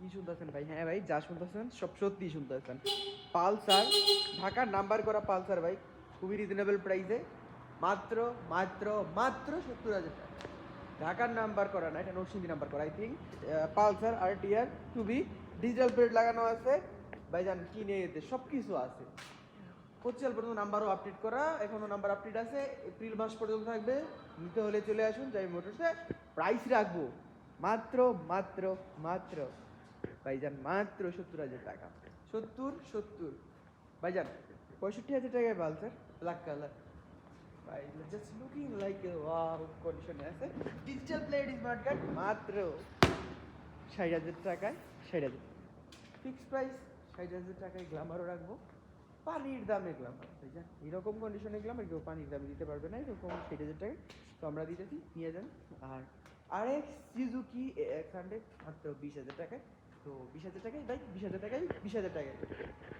কি শুনতেছেন ভাই? হ্যাঁ ভাই, যা শুনতেছেন, সব সত্যি শুনতেছেন। পালসার, ঢাকার নাম্বার করা পালসার ভাই, খুবই রিজনেবল প্রাইসে মাত্র মাত্র মাত্র সত্তর হাজার টাকা। ঢাকার নাম্বার করা না, এটা নরসিংদী নাম্বার করা আই থিঙ্ক পালসার আর টিআর টুবি ডিজিটাল প্লেট লাগানো আছে। ভাইজান, কিনে এতে সব কিছু আছে। পঁচিশ পর্যন্ত নাম্বারও আপডেট করা, এখনও নাম্বার আপডেট আছে। এপ্রিল মাস পর্যন্ত থাকবে, নিতে হলে চলে আসুন, যাই মোটরসে। প্রাইস রাখব। মাত্র মাত্র মাত্র। ভাইজান মাত্র সত্তর হাজার টাকা সত্তর সত্তর। ভাইজান পঁয়ষট্টি হাজার টাকায় পালসার? ব্ল্যাক কালার ভাই জাস্ট লুকিং লাইক ওয়াও কন্ডিশনে আছে। ডিজিটাল প্লেট স্মার্ট কার্ড মাত্র ষাট হাজার টাকায় ষাট হাজার ফিক্স প্রাইস ষাট হাজার টাকায় গ্লামারও রাখব। পানির দামে গ্লামার ভাইজান। এরকম কন্ডিশনে গ্লামার কেউ পানির দামে দিতে পারবে না এরকম ষাট হাজার টাকায়। তো আমরা দিতেছি নিয়ে যান। আর আরেক সিজুকি এক্স হান্ড্রেড মাত্র বিশ হাজার টাকায়। তো বিশ হাজার টাকায় ভাই বিশ হাজার টাকায় বিশ হাজার টাকায়